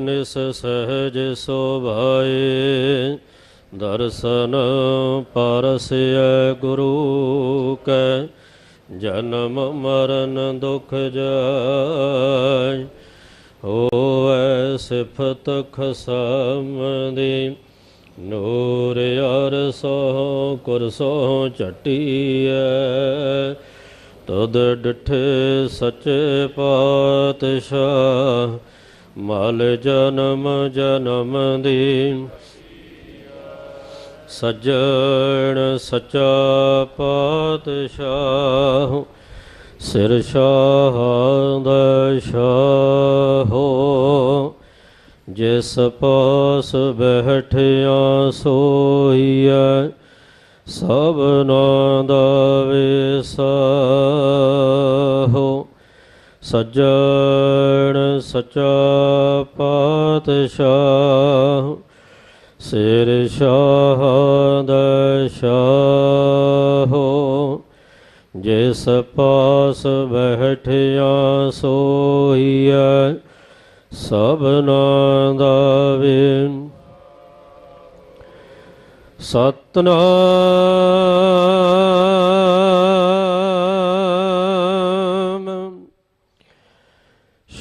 ਨਿਸ ਸਹਜ ਸੋਭਾਏ, ਦਰਸ਼ਨ ਪਰਸਿਐ ਗੁਰੂ ਕੈ, ਜਨਮ ਮਰਨ ਦੁਖ ਜਾਇ ਹੋਐ ਸਿਫਤ ਖਸਮ ਦੀ ਨੂਰ ਅਰਸੋ ਕੁਰਸੋ ਚਟੀਐ ਤਦ ਡਿਠੇ ਸੱਚੇ ਪਾਤਸ਼ਾਹ ਮਲ ਜਨਮ ਜਨਮ ਦੀ। ਸੱਜਣ ਸਚਾ ਪਾਤਸ਼ਾਹ, ਸਿਰ ਸ਼ਾਹਦਾ ਸ਼ਾਹੋ ਜਿਸ ਪਾਸ ਬਹਿਠਿਆ ਸੋਈਐ ਸਭਨਾ ਦਾ ਵਿਸਾਹੋ ਸੱਜਣ ਸਚਾ ਪਾਤਸ਼ਾਹ ਸਿਰ ਸ਼ਾਹਦਾ ਸ਼ਾਹੋ ਜਿਸ ਪਾਸ ਬਹਿਠਿਆ ਸੋਈਐ ਸਭਨਾ ਦਾ ਵਿਨ ਸਤਨਾਮ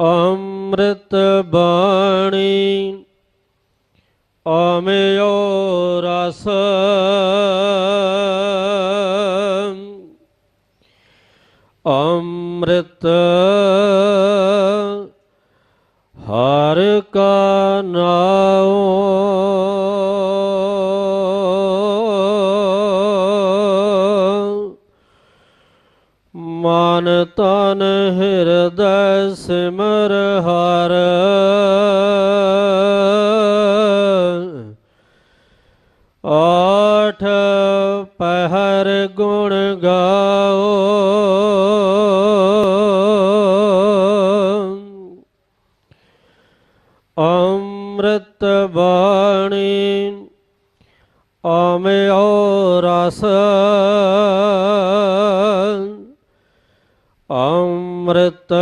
ਅੰਮ੍ਰਿਤ ਬਾਣੀ ਆਮਿਓ ਰਸ। ਅੰਮ੍ਰਿਤ ਹਰ ਕਾ ਨਾਉ ਮਨ ਤਨ ਹਿਰਦੈ ਸਿਮਰ ਹਰ। ਆਠ ਪਹਿਰ ਗੁਣ ਗਾਓ। ਅੰਮ੍ਰਿਤ ਬਾਣੀ ਆਮਿਓ ਔਰਸ ਅੰਮ੍ਰਿਤ